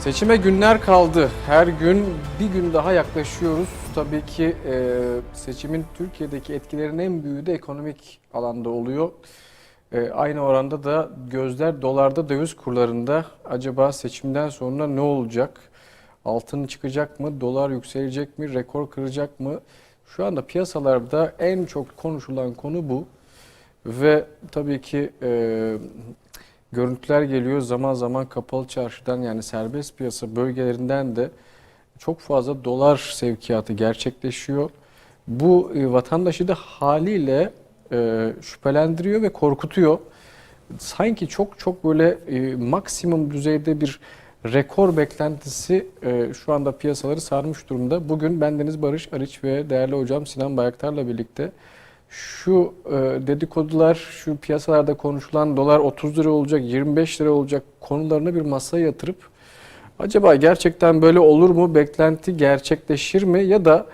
Seçime günler kaldı. Her gün bir gün daha yaklaşıyoruz. Tabii ki e, seçimin Türkiye'deki etkilerinin en büyüğü de ekonomik alanda oluyor. E, aynı oranda da gözler dolarda döviz kurlarında. Acaba seçimden sonra ne olacak? Altın çıkacak mı? Dolar yükselecek mi? Rekor kıracak mı? Şu anda piyasalarda en çok konuşulan konu bu. Ve tabii ki e, görüntüler geliyor zaman zaman kapalı çarşıdan yani serbest piyasa bölgelerinden de çok fazla dolar sevkiyatı gerçekleşiyor. Bu e, vatandaşı da haliyle e, şüphelendiriyor ve korkutuyor. Sanki çok çok böyle e, maksimum düzeyde bir rekor beklentisi e, şu anda piyasaları sarmış durumda. Bugün bendeniz Barış Arıç ve değerli hocam Sinan Bayaktar'la birlikte şu e, dedikodular, şu piyasalarda konuşulan dolar 30 lira olacak, 25 lira olacak konularını bir masaya yatırıp acaba gerçekten böyle olur mu, beklenti gerçekleşir mi ya da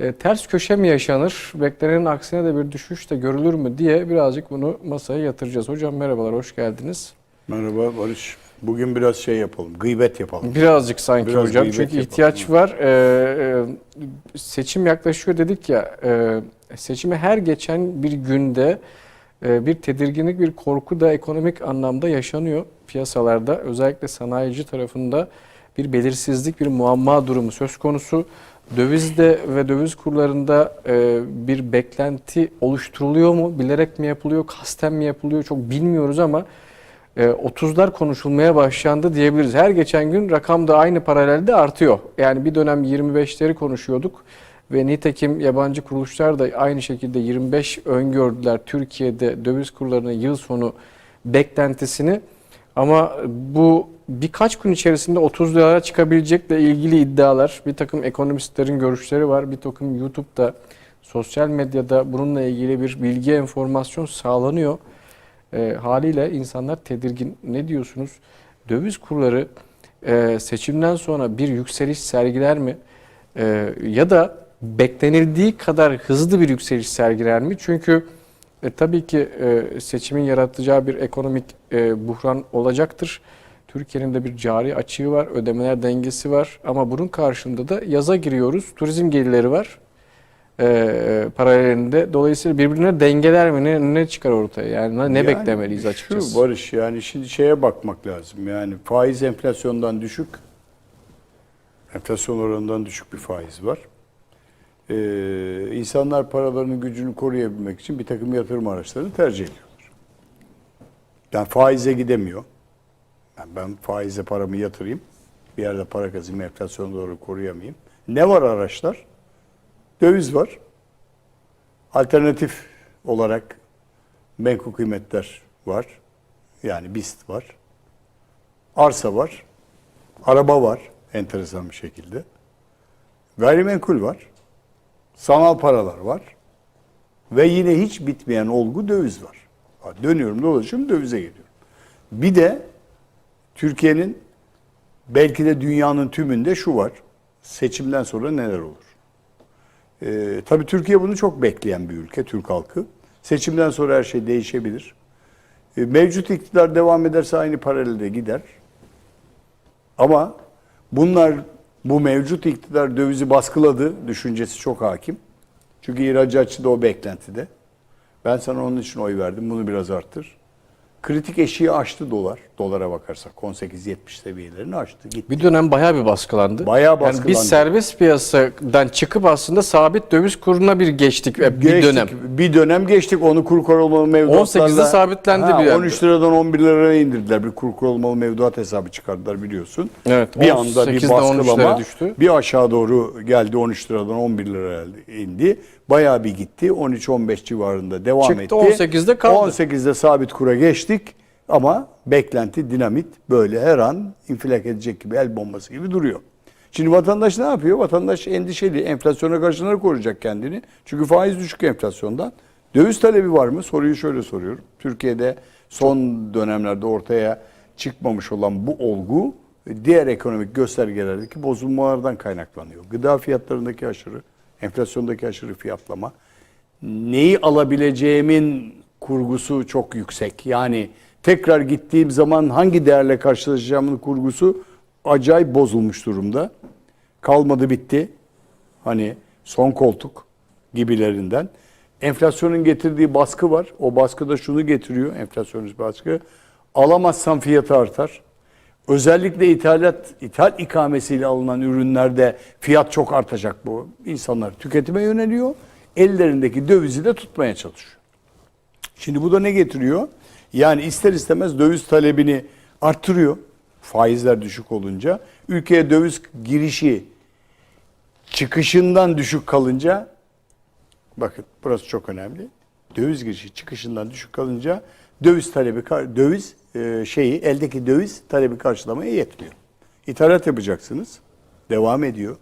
e, ters köşe mi yaşanır, beklenenin aksine de bir düşüş de görülür mü diye birazcık bunu masaya yatıracağız. Hocam merhabalar, hoş geldiniz. Merhaba Barış. Bugün biraz şey yapalım, gıybet yapalım. Birazcık sanki Biraz hocam çünkü yapalım. ihtiyaç var. Ee, seçim yaklaşıyor dedik ya. E, seçime her geçen bir günde e, bir tedirginlik, bir korku da ekonomik anlamda yaşanıyor piyasalarda. Özellikle sanayici tarafında bir belirsizlik, bir muamma durumu söz konusu. Dövizde ve döviz kurlarında e, bir beklenti oluşturuluyor mu? Bilerek mi yapılıyor, kasten mi yapılıyor çok bilmiyoruz ama e, 30'lar konuşulmaya başlandı diyebiliriz. Her geçen gün rakam da aynı paralelde artıyor. Yani bir dönem 25'leri konuşuyorduk ve nitekim yabancı kuruluşlar da aynı şekilde 25 öngördüler Türkiye'de döviz kurlarının yıl sonu beklentisini. Ama bu birkaç gün içerisinde 30 liraya çıkabilecekle ilgili iddialar, bir takım ekonomistlerin görüşleri var. Bir takım YouTube'da, sosyal medyada bununla ilgili bir bilgi, enformasyon sağlanıyor. E, haliyle insanlar tedirgin. Ne diyorsunuz? Döviz kurları e, seçimden sonra bir yükseliş sergiler mi? E, ya da beklenildiği kadar hızlı bir yükseliş sergiler mi? Çünkü e, tabii ki e, seçimin yaratacağı bir ekonomik e, buhran olacaktır. Türkiye'nin de bir cari açığı var, ödemeler dengesi var ama bunun karşılığında da yaza giriyoruz. Turizm gelirleri var e, paralelinde. Dolayısıyla birbirine dengeler mi? Ne, ne çıkar ortaya? Yani ne Yani beklemeliyiz açıkçası? Şu Barış yani şimdi şeye bakmak lazım. Yani faiz enflasyondan düşük. Enflasyon oranından düşük bir faiz var. Ee, insanlar paralarının gücünü koruyabilmek için bir takım yatırım araçlarını tercih ediyorlar. Yani faize gidemiyor. Yani ben faize paramı yatırayım. Bir yerde para kazanayım, enflasyona doğru koruyamayayım. Ne var araçlar? Döviz var. Alternatif olarak menkul kıymetler var. Yani BIST var. Arsa var. Araba var enteresan bir şekilde. Gayrimenkul var. Sanal paralar var. Ve yine hiç bitmeyen olgu döviz var. Dönüyorum dolaşıyorum dövize geliyorum. Bir de Türkiye'nin belki de dünyanın tümünde şu var. Seçimden sonra neler olur? Ee, tabii Türkiye bunu çok bekleyen bir ülke, Türk halkı. Seçimden sonra her şey değişebilir. Ee, mevcut iktidar devam ederse aynı paralelde gider. Ama bunlar, bu mevcut iktidar dövizi baskıladı düşüncesi çok hakim. Çünkü ihracatçı da o beklentide. Ben sana onun için oy verdim, bunu biraz arttır. Kritik eşiği aştı dolar. Dolara bakarsak 18-70 seviyelerini aştı. Gitti. Bir dönem bayağı bir baskılandı. Bayağı Yani biz baskılandı. serbest piyasadan çıkıp aslında sabit döviz kuruna bir geçtik e, bir Geçtik, dönem. Bir dönem geçtik. Onu kur korumalı mevduatlarla... 18'de sabitlendi Ha, bir anda. 13 liradan 11 liraya indirdiler. Bir kur korumalı mevduat hesabı çıkardılar biliyorsun. Evet, Bir anda bir 18'de 13 liraya baskılama düştü. bir aşağı doğru geldi 13 liradan 11 liraya indi. Bayağı bir gitti. 13-15 civarında devam Çıktı, etti. 18'de kaldı. 18'de sabit kura geçtik ama beklenti dinamit böyle her an infilak edecek gibi el bombası gibi duruyor. Şimdi vatandaş ne yapıyor? Vatandaş endişeli. Enflasyona karşı nasıl koruyacak kendini? Çünkü faiz düşük enflasyondan. Döviz talebi var mı? Soruyu şöyle soruyorum. Türkiye'de son dönemlerde ortaya çıkmamış olan bu olgu diğer ekonomik göstergelerdeki bozulmalardan kaynaklanıyor. Gıda fiyatlarındaki aşırı, enflasyondaki aşırı fiyatlama, neyi alabileceğimin kurgusu çok yüksek. Yani tekrar gittiğim zaman hangi değerle karşılaşacağımın kurgusu acayip bozulmuş durumda. Kalmadı bitti. Hani son koltuk gibilerinden. Enflasyonun getirdiği baskı var. O baskı da şunu getiriyor. Enflasyonist baskı. Alamazsan fiyatı artar. Özellikle ithalat, ithal ikamesiyle alınan ürünlerde fiyat çok artacak bu. İnsanlar tüketime yöneliyor. Ellerindeki dövizi de tutmaya çalışıyor. Şimdi bu da ne getiriyor? Yani ister istemez döviz talebini arttırıyor. Faizler düşük olunca. Ülkeye döviz girişi çıkışından düşük kalınca bakın burası çok önemli. Döviz girişi çıkışından düşük kalınca döviz talebi döviz e, şeyi eldeki döviz talebi karşılamaya yetmiyor. İthalat yapacaksınız. Devam ediyor.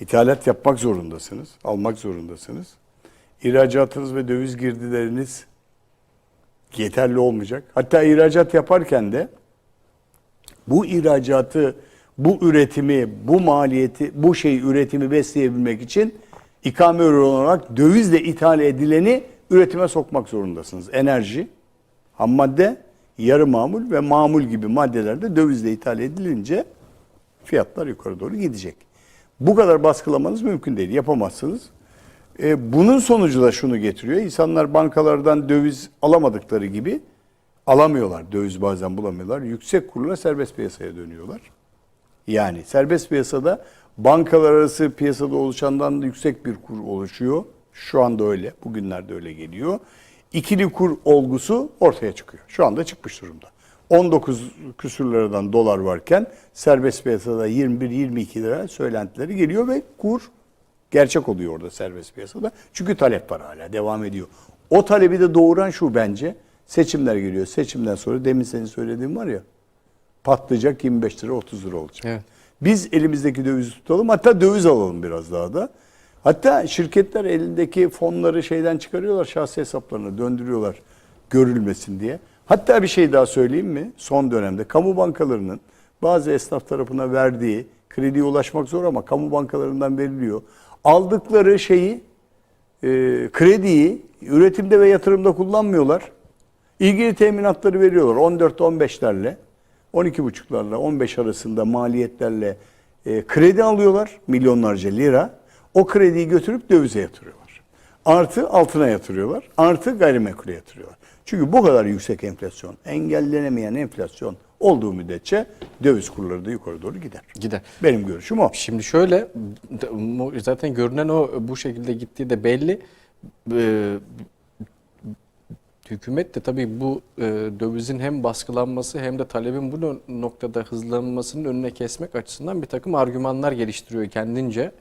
İthalat yapmak zorundasınız. Almak zorundasınız. İhracatınız ve döviz girdileriniz yeterli olmayacak. Hatta ihracat yaparken de bu ihracatı, bu üretimi, bu maliyeti, bu şeyi üretimi besleyebilmek için ikame ürünü olarak dövizle ithal edileni üretime sokmak zorundasınız. Enerji, ham madde, yarı mamul ve mamul gibi maddelerde dövizle ithal edilince fiyatlar yukarı doğru gidecek. Bu kadar baskılamanız mümkün değil. Yapamazsınız. E, bunun sonucu da şunu getiriyor. İnsanlar bankalardan döviz alamadıkları gibi alamıyorlar. Döviz bazen bulamıyorlar. Yüksek kurla serbest piyasaya dönüyorlar. Yani serbest piyasada bankalar arası piyasada oluşandan da yüksek bir kur oluşuyor. Şu anda öyle. Bugünlerde öyle geliyor. İkili kur olgusu ortaya çıkıyor. Şu anda çıkmış durumda. 19 küsür liradan dolar varken serbest piyasada 21-22 lira söylentileri geliyor ve kur gerçek oluyor orada serbest piyasada. Çünkü talep var hala devam ediyor. O talebi de doğuran şu bence. Seçimler geliyor. Seçimden sonra demin senin söylediğin var ya patlayacak 25 lira 30 lira olacak. Evet. Biz elimizdeki dövizi tutalım hatta döviz alalım biraz daha da. Hatta şirketler elindeki fonları şeyden çıkarıyorlar şahsi hesaplarına döndürüyorlar görülmesin diye. Hatta bir şey daha söyleyeyim mi? Son dönemde kamu bankalarının bazı esnaf tarafına verdiği krediye ulaşmak zor ama kamu bankalarından veriliyor. Aldıkları şeyi e, krediyi üretimde ve yatırımda kullanmıyorlar. İlgili teminatları veriyorlar 14-15'lerle, 12,5'larla 15 arasında maliyetlerle e, kredi alıyorlar milyonlarca lira. O krediyi götürüp dövize yatırıyorlar. Artı altına yatırıyorlar. Artı gayrimenkule yatırıyorlar. Çünkü bu kadar yüksek enflasyon, engellenemeyen enflasyon olduğu müddetçe döviz kurları da yukarı doğru gider. Gider. Benim görüşüm o. Şimdi şöyle zaten görünen o bu şekilde gittiği de belli. Ee, hükümet de tabii bu e, dövizin hem baskılanması hem de talebin bu no- noktada hızlanmasının önüne kesmek açısından bir takım argümanlar geliştiriyor kendince.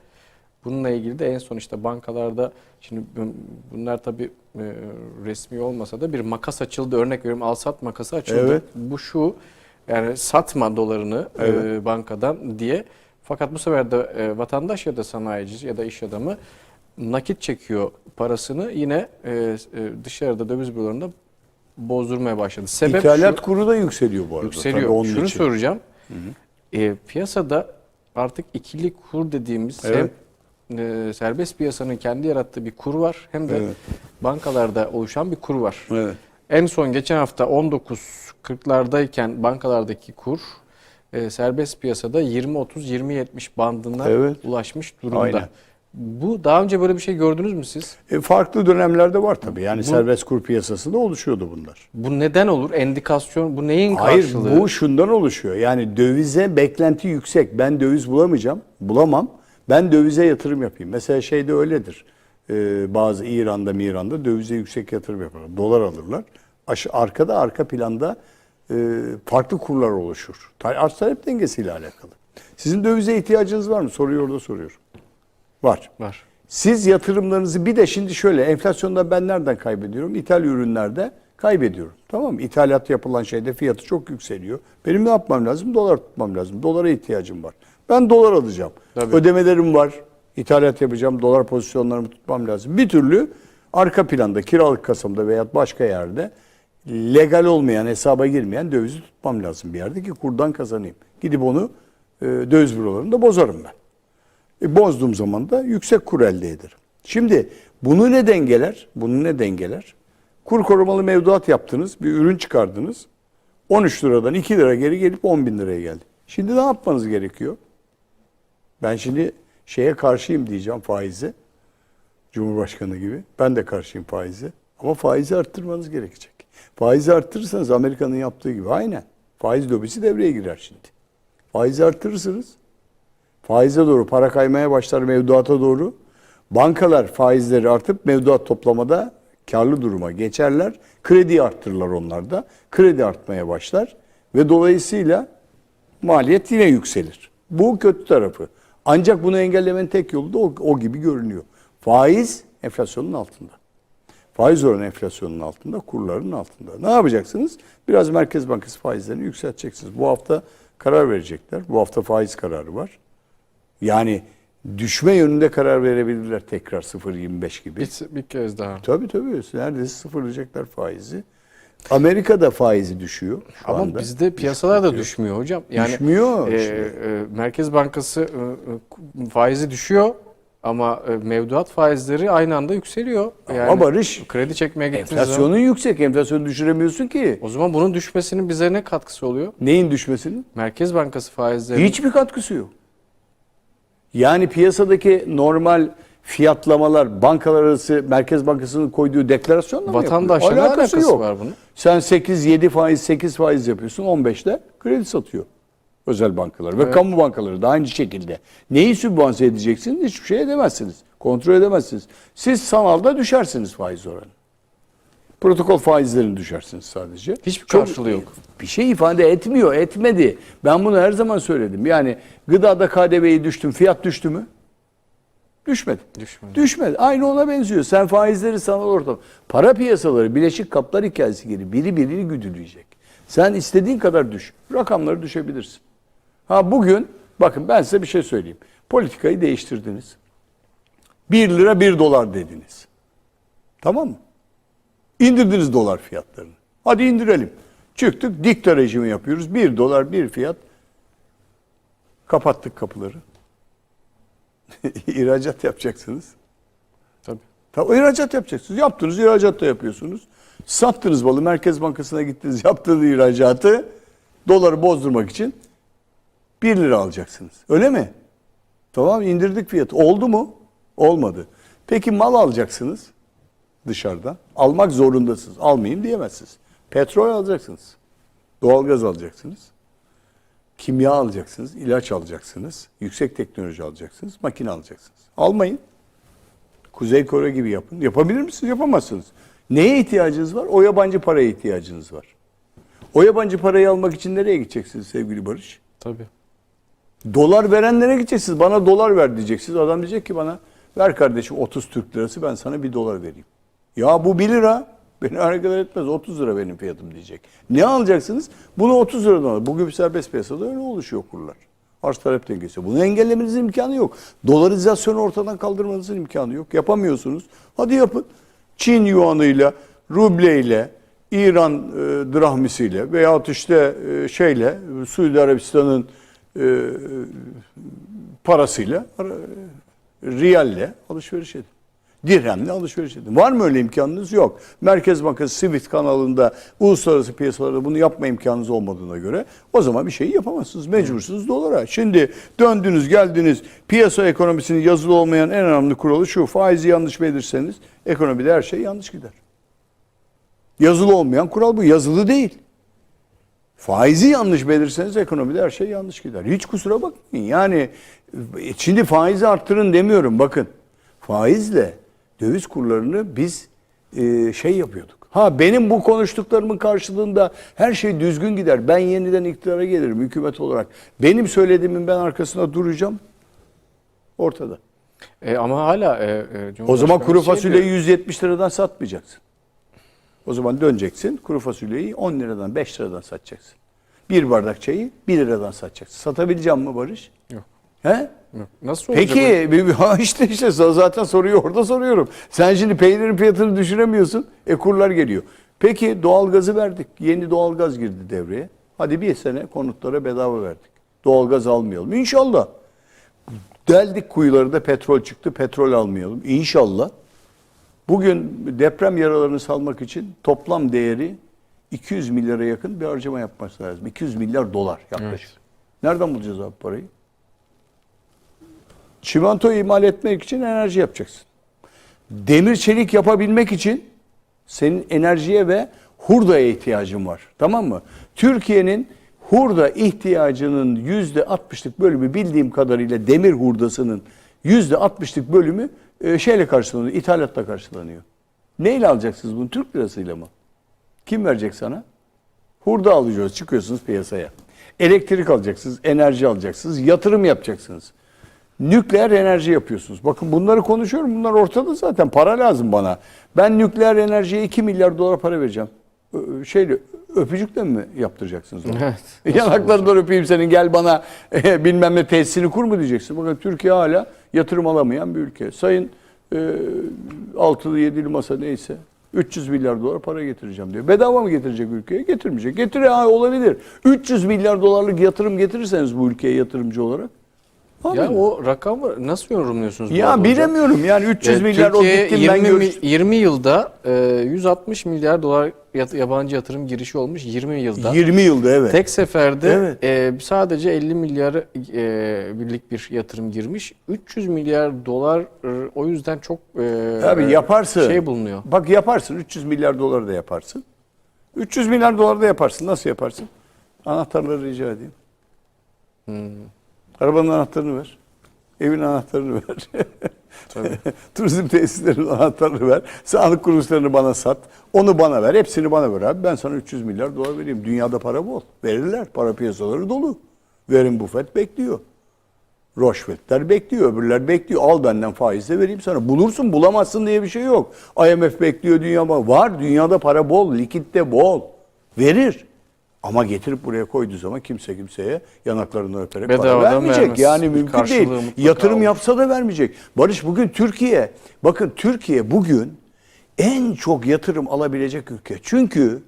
Bununla ilgili de en son işte bankalarda şimdi bu- bunlar tabii e, resmi olmasa da bir makas açıldı. Örnek veriyorum al sat makası açıldı. Evet. Bu şu yani satma dolarını e, Evet. bankadan diye. Fakat bu sefer de e, vatandaş ya da sanayici ya da iş adamı nakit çekiyor parasını yine e, e, dışarıda döviz bürolarında bozdurmaya başladı. Sebep İthalat şu, kuru da yükseliyor bu arada. Tabii yükseliyor. onun Şunu için. soracağım. E, piyasada artık ikili kur dediğimiz Evet. hem e, serbest piyasanın kendi yarattığı bir kur var hem de Evet. bankalarda oluşan bir kur var. Evet. En son geçen hafta 19.40'lardayken bankalardaki kur e, serbest piyasada 20-30-20-70 bandına Evet. ulaşmış durumda. Aynen. Bu daha önce böyle bir şey gördünüz mü siz? E, farklı dönemlerde var tabii. Yani Bu- serbest kur piyasasında oluşuyordu bunlar. Bu neden olur? Endikasyon bu neyin Hayır karşılığı? bu şundan oluşuyor. Yani dövize beklenti yüksek. Ben döviz bulamayacağım, bulamam. Ben dövize yatırım yapayım. Mesela şeyde öyledir. Ee, bazı İran'da, İran'da dövize yüksek yatırım yaparlar. Dolar alırlar. Aş- arkada, arka planda e, farklı kurlar oluşur. Arz talep dengesiyle alakalı. Sizin dövize ihtiyacınız var mı? Soruyu orada soruyorum. Var. var. Siz yatırımlarınızı bir de şimdi şöyle enflasyonda ben nereden kaybediyorum? İthal ürünlerde kaybediyorum. Tamam? İthalat yapılan şeyde fiyatı çok yükseliyor. Benim ne yapmam lazım? Dolar tutmam lazım. Dolara ihtiyacım var. Ben dolar alacağım. Tabii. Ödemelerim var. İthalat yapacağım. Dolar pozisyonlarımı tutmam lazım. Bir türlü arka planda kiralık kasamda veya başka yerde legal olmayan hesaba girmeyen dövizi tutmam lazım bir yerde ki kurdan kazanayım. Gidip onu e, döviz bürolarında bozarım ben. E, bozduğum zaman da yüksek kur elde ederim. Şimdi bunu ne dengeler? Bunu ne dengeler? Kur korumalı mevduat yaptınız, bir ürün çıkardınız. 13 liradan 2 lira geri gelip 10 bin liraya geldi. Şimdi ne yapmanız gerekiyor? Ben şimdi şeye karşıyım diyeceğim faize. Cumhurbaşkanı gibi. Ben de karşıyım faize. Ama faizi arttırmanız gerekecek. Faizi arttırırsanız Amerika'nın yaptığı gibi aynen. Faiz lobisi devreye girer şimdi. Faizi arttırırsınız. Faize doğru para kaymaya başlar mevduata doğru. Bankalar faizleri artıp mevduat toplamada karlı duruma geçerler. Kredi arttırırlar onlar da. Kredi artmaya başlar. Ve dolayısıyla maliyet yine yükselir. Bu kötü tarafı. Ancak bunu engellemenin tek yolu da o, o gibi görünüyor. Faiz enflasyonun altında. Faiz oranı enflasyonun altında, kurların altında. Ne yapacaksınız? Biraz Merkez Bankası faizlerini yükselteceksiniz. Bu hafta karar verecekler. Bu hafta faiz kararı var. Yani düşme yönünde karar verebilirler tekrar 0.25 gibi. Bir, bir kez daha. Tabii tabii. Neredeyse sıfırlayacaklar faizi. Amerika'da faizi düşüyor şu Ama anda. bizde piyasalar da düşmüyor hocam. Yani Düşmüyor e, e, Merkez Bankası e, e, faizi düşüyor ama e, mevduat faizleri aynı anda yükseliyor. Yani Ama Barış, kredi çekmeye gittiğiniz zaman Enflasyonun yüksek. Enflasyonu düşüremiyorsun ki. o zaman bunun düşmesinin bize ne katkısı oluyor? Neyin düşmesinin? Merkez Bankası faizleri Hiçbir katkısı yok. Yani piyasadaki normal fiyatlamalar bankalar arası Merkez Bankası'nın koyduğu deklarasyonla mı vatandaşla yapılıyor? ne alakası var bunun? Sen 8, 7 faiz, 8 faiz yapıyorsun. 15'te kredi satıyor. Özel bankalar ve kamu bankaları da aynı şekilde. Neyi sübvanse edeceksiniz? Hiçbir şey edemezsiniz. Kontrol edemezsiniz. Siz sanalda düşersiniz faiz oranı. Protokol faizlerini düşersiniz sadece. Hiçbir Çok- karşılığı yok. Bir şey ifade etmiyor, etmedi. Ben bunu her zaman söyledim. Yani gıdada KDV'yi düştüm, fiyat düştü mü? Düşmedi. Düşmedi. Düşmedi. Aynı ona benziyor. Sen faizleri sanal ortam. Para piyasaları bileşik kaplar hikayesi gibi biri birini güdüleyecek. Sen istediğin kadar düş. Rakamları düşebilirsin. Ha bugün bakın ben size bir şey söyleyeyim. Politikayı değiştirdiniz. 1 lira 1 dolar dediniz. Tamam mı? İndirdiniz dolar fiyatlarını. Hadi indirelim. Çıktık dikta rejimi yapıyoruz. 1 dolar 1 fiyat. Kapattık kapıları. İhracat yapacaksınız. Tabii. Tabii ihracat yapacaksınız. Yaptınız ihracat da yapıyorsunuz. Sattınız balı Merkez Bankası'na gittiniz yaptığınız ihracatı doları bozdurmak için 1 lira alacaksınız. Öyle mi? Tamam indirdik fiyatı. Oldu mu? Olmadı. Peki mal alacaksınız dışarıdan. Almak zorundasınız. Almayayım diyemezsiniz. Petrol alacaksınız. Doğalgaz alacaksınız. Kimya alacaksınız, ilaç alacaksınız, yüksek teknoloji alacaksınız, makine alacaksınız. Almayın. Kuzey Kore gibi yapın. Yapabilir misiniz? Yapamazsınız. Neye ihtiyacınız var? O yabancı paraya ihtiyacınız var. O yabancı parayı almak için nereye gideceksiniz sevgili Barış? Tabii. Dolar verenlere gideceksiniz. Bana dolar ver diyeceksiniz. Adam diyecek ki bana ver kardeşim 30 Türk lirası ben sana bir dolar vereyim. Ya bu 1 lira. Beni alakadar etmez. 30 lira benim fiyatım diyecek. Ne alacaksınız? Bunu 30 liradan alın. Bugün serbest piyasada öyle oluşuyor kurlar. Arz talep dengesi. Bunu engellemenizin imkanı yok. Dolarizasyonu ortadan kaldırmanızın imkanı yok. Yapamıyorsunuz. Hadi yapın. Çin yuanıyla, rubleyle, İran e, drahmisiyle veyahut işte e, şeyle e, Suudi Arabistan'ın e, parasıyla ara- riyalle alışveriş edin. Dirhemle alışveriş edin. Var mı öyle imkanınız? Yok. Merkez Bankası Swift kanalında uluslararası piyasalarda bunu yapma imkanınız olmadığına göre o zaman bir şey yapamazsınız. Mecbursunuz dolara. Şimdi döndünüz geldiniz piyasa ekonomisinin yazılı olmayan en önemli kuralı şu. Faizi yanlış verirseniz ekonomide her şey yanlış gider. Yazılı olmayan kural bu. Yazılı değil. Faizi yanlış belirlenseniz ekonomide her şey yanlış gider. Hiç kusura bakmayın. Yani e, şimdi faizi arttırın demiyorum bakın. Faizle döviz kurlarını biz e, şey yapıyorduk. Ha benim bu konuştuklarımın karşılığında her şey düzgün gider. Ben yeniden iktidara gelirim hükümet olarak. Benim söylediğimin ben arkasında duracağım. Ortada. E, ama hala e, e, O zaman kuru şey fasulyeyi diyor, 170 liradan satmayacaksın. O zaman döneceksin kuru fasulyeyi 10 liradan 5 liradan satacaksın. Bir bardak çayı 1 liradan satacaksın. Satabileceğim mi Barış? Yok. He? Nasıl olacak? Peki işte işte zaten soruyu orada soruyorum. Sen şimdi peynirin fiyatını düşüremiyorsun. E kurlar geliyor. Peki doğalgazı verdik. Yeni doğalgaz girdi devreye. Hadi bir sene konutlara bedava verdik. Doğalgaz almayalım. İnşallah. Deldik kuyuları da petrol çıktı. Petrol almayalım. İnşallah. Bugün deprem yaralarını salmak için toplam değeri 200 milyara yakın bir harcama yapması lazım. 200 milyar dolar yaklaşık. Nereden bulacağız abi parayı? Çimento imal etmek için enerji yapacaksın. Demir çelik yapabilmek için senin enerjiye ve hurdaya ihtiyacın var. Tamam mı? Türkiye'nin hurda ihtiyacının yüzde 60'lık bölümü bildiğim kadarıyla demir hurdasının yüzde 60'lık bölümü e, şeyle karşılanıyor, ithalatla karşılanıyor. Neyle alacaksınız bunu? Türk lirasıyla mı? Kim verecek sana? Hurda alıyoruz, çıkıyorsunuz piyasaya. Elektrik alacaksınız, enerji alacaksınız, yatırım yapacaksınız. Nükleer enerji yapıyorsunuz. Bakın bunları konuşuyorum. Bunlar ortada zaten. Para lazım bana. Ben nükleer enerjiye 2 milyar dolar para vereceğim. Ö- Şeyle öpücükle mi yaptıracaksınız onu? Evet. Yanaklarından öpeyim senin gel bana e, bilmem ne tesisini kur mu diyeceksin. Bakın Türkiye hala yatırım alamayan bir ülke. Sayın e, altılı yedili masa neyse 300 milyar dolar para getireceğim diyor. Bedava mı getirecek ülkeye? Getirmeyecek. Getir ha olabilir. 300 milyar dolarlık yatırım getirirseniz bu ülkeye yatırımcı olarak. Ya alın. o rakamı nasıl yorumluyorsunuz? Ya hocam? bilemiyorum yani 300 E, milyar o Türkiye gittim 20, ben mi- görüş. 20 yılda e, 160 milyar dolar yabancı yatırım girişi olmuş 20 yılda. 20 yılda evet. Tek seferde Evet. e, sadece 50 milyar e, birlik bir yatırım girmiş. 300 milyar dolar e, o yüzden çok e, Abi yaparsın. şey bulunuyor. Bak yaparsın 300 milyar doları da yaparsın. 300 milyar doları da yaparsın. Nasıl yaparsın? Anahtarları rica edeyim. Arabanın anahtarını ver. Evin anahtarını ver. Turizm tesislerinin anahtarını ver. Sağlık kuruluşlarını bana sat. Onu bana ver. Hepsini bana ver abi. Ben sana 300 milyar dolar vereyim. Dünyada para bol. Verirler. Para piyasaları dolu. Warren Buffett bekliyor. Rochevelt'ler bekliyor, öbürler bekliyor. Al benden faizle vereyim sana. Bulursun, bulamazsın diye bir şey yok. IMF bekliyor, dünya var. Var, dünyada para bol, likitte bol. Verir. Ama getirip buraya koyduğu zaman kimse kimseye yanaklarını öperek para Bedavadan vermeyecek. vermez. Yani mümkün değil. Yatırım olur. yapsa da vermeyecek. Barış bugün Türkiye, bakın Türkiye bugün en çok yatırım alabilecek ülke. Çünkü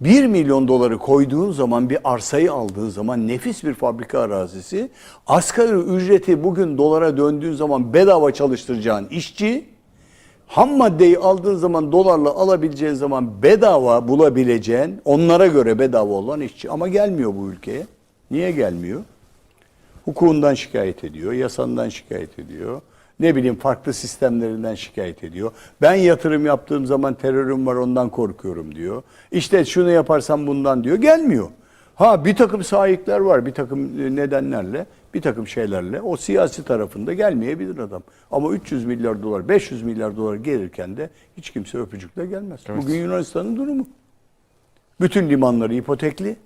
1 milyon doları koyduğun zaman bir arsayı aldığın zaman nefis bir fabrika arazisi, asgari ücreti bugün dolara döndüğün zaman bedava çalıştıracağın işçi, ham maddeyi aldığın zaman dolarla alabileceğin zaman bedava bulabileceğin, onlara göre bedava olan işçi ama gelmiyor bu ülkeye. Niye gelmiyor? Hukukundan şikayet ediyor, yasandan şikayet ediyor. Ne bileyim farklı sistemlerinden şikayet ediyor. Ben yatırım yaptığım zaman terörüm var ondan korkuyorum diyor. İşte şunu yaparsam bundan diyor. Gelmiyor. Ha bir takım sahipler var bir takım e, nedenlerle, bir takım şeylerle o siyasi tarafında gelmeyebilir adam. Ama 300 milyar dolar, 500 milyar dolar gelirken de hiç kimse öpücükle gelmez. Bugün Yunanistan'ın durumu. Bütün limanları ipotekli.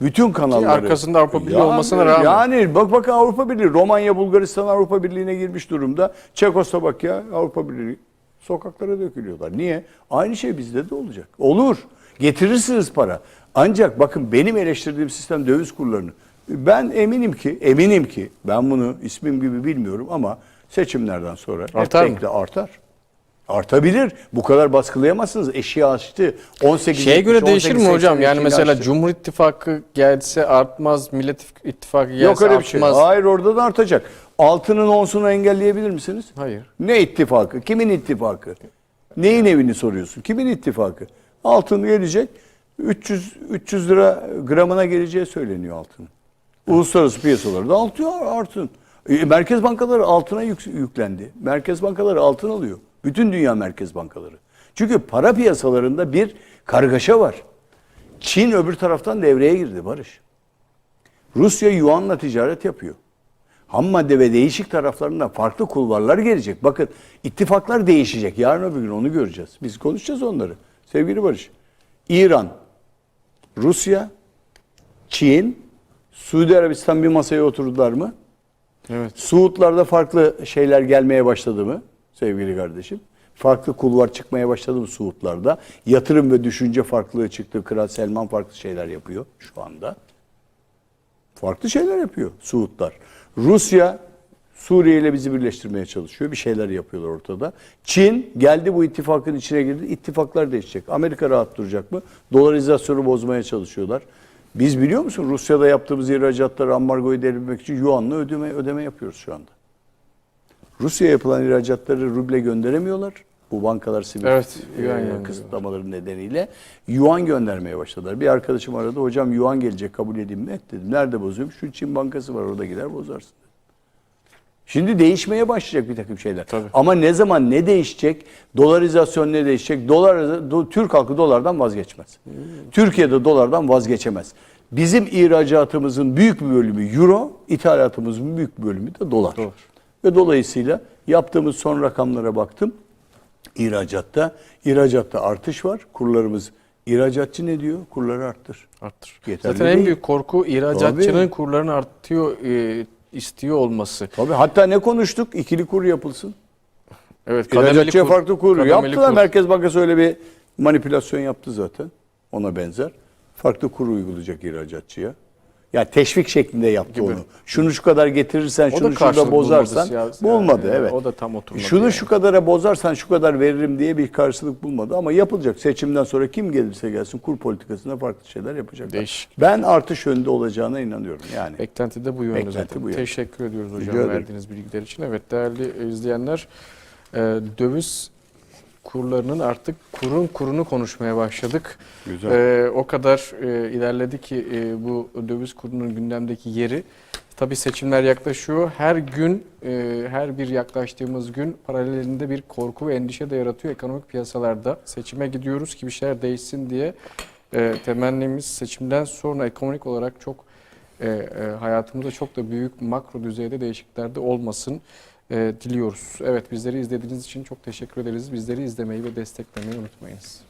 Bütün kanalları. arkasında Avrupa Birliği Ya, olmasına rağmen. Yani bak bak Avrupa Birliği. Romanya, Bulgaristan Avrupa Birliği'ne girmiş durumda. Çekoslovakya Avrupa Birliği. Sokaklara dökülüyorlar. Niye? Aynı şey bizde de olacak. Olur. Getirirsiniz para. Ancak bakın benim eleştirdiğim sistem döviz kurlarını. Ben eminim ki, eminim ki ben bunu ismim gibi bilmiyorum ama seçimlerden sonra Artar mı? artar. Artabilir. Bu kadar baskılayamazsınız. Eşiği aştı. 18 Şeye göre 70, değişir mi 18, hocam? 80 Yani mesela aştı. Cumhur İttifakı gelse artmaz, Millet İttifakı gelse Yok öyle bir şey. artmaz. Hayır orada da artacak. Altının onsunu engelleyebilir misiniz? Hayır. Ne ittifakı? Kimin ittifakı? Neyin evini soruyorsun? Kimin ittifakı? Altın gelecek. 300 300 lira gramına geleceği söyleniyor altın. Uluslararası piyasalarda artıyor altın. E, Merkez bankaları altına yük- yüklendi. Merkez bankaları altın alıyor. Bütün dünya merkez bankaları. Çünkü para piyasalarında bir kargaşa var. Çin öbür taraftan devreye girdi Barış. Rusya yuanla ticaret yapıyor. Ham madde ve değişik taraflarından farklı kulvarlar gelecek. Bakın ittifaklar değişecek. Yarın öbür gün onu göreceğiz. Biz konuşacağız onları. Sevgili Barış. İran, Rusya, Çin, Suudi Arabistan bir masaya oturdular mı? Evet. Suudlarda farklı şeyler gelmeye başladı mı sevgili kardeşim? Farklı kulvar çıkmaya başladı mı Suudlarda? Yatırım ve düşünce farklılığı çıktı. Kral Selman farklı şeyler yapıyor şu anda. Farklı şeyler yapıyor Suudlar. Rusya Suriye ile bizi birleştirmeye çalışıyor. Bir şeyler yapıyorlar ortada. Çin geldi bu ittifakın içine girdi. İttifaklar değişecek. Amerika rahat duracak mı? Dolarizasyonu bozmaya çalışıyorlar. Biz biliyor musun Rusya'da yaptığımız ihracatları ambargoyu devretmek için yuanla ödeme, ödeme yapıyoruz şu anda. Rusya'ya yapılan ihracatları ruble gönderemiyorlar. Bu bankalar Swift Evet, e, kısıtlamaları nedeniyle yuan göndermeye başladılar. Bir arkadaşım aradı. Hocam yuan gelecek kabul edeyim mi? Et dedim. Nerede bozuyorum? Şu Çin bankası var orada gider bozarsın. Şimdi değişmeye başlayacak bir takım şeyler. Tabii. Ama ne zaman ne değişecek? Dolarizasyon ne değişecek? Dolar do- Türk halkı dolardan vazgeçmez. Türkiye'de dolardan vazgeçemez. Bizim ihracatımızın büyük bir bölümü euro, ithalatımızın büyük bir bölümü de dolar. Dolar. Ve dolayısıyla yaptığımız son rakamlara baktım. İhracatta, ihracatta artış var. Kurlarımız ihracatçı ne diyor? Kurları arttır. Arttır. Yeterli Zaten en değil. büyük korku ihracatçının Tabii. kurlarını artıyor e, istiyor olması. Tabii hatta ne konuştuk? İkili kur yapılsın. Evet, kademeli kur- farklı kur kademeli yaptılar. kur. Merkez Bankası öyle bir manipülasyon yaptı zaten. Ona benzer. Farklı kur uygulayacak ihracatçıya. Yani teşvik şeklinde yaptı Gibi. onu. Şunu şu kadar getirirsen, O şunu şurada bozarsan. Bu olmadı yani, evet. o da tam oturmadı Şunu yani. şu kadara bozarsan şu kadar veririm diye bir karşılık bulmadı. Ama yapılacak. Seçimden sonra kim gelirse gelsin kur politikasında farklı şeyler yapacaklar. Değişik. Ben artış yönünde olacağına inanıyorum. Yani. Beklenti de bu yönde Beklenti zaten. bu yönde. Teşekkür ediyoruz hocam verdiğiniz bilgiler için. Evet değerli izleyenler e, döviz kurlarının artık kurun kurunu konuşmaya başladık. Güzel. E, o kadar e, ilerledi ki e, bu döviz kurunun gündemdeki yeri. Tabii seçimler yaklaşıyor. Her gün, e, her bir yaklaştığımız gün paralelinde bir korku ve endişe de yaratıyor ekonomik piyasalarda. Seçime gidiyoruz ki bir şeyler değişsin diye e, temennimiz seçimden sonra ekonomik olarak çok e, e, hayatımızda çok da büyük makro düzeyde değişiklikler de olmasın e, diliyoruz. Evet bizleri izlediğiniz için çok teşekkür ederiz. Bizleri izlemeyi ve desteklemeyi unutmayınız.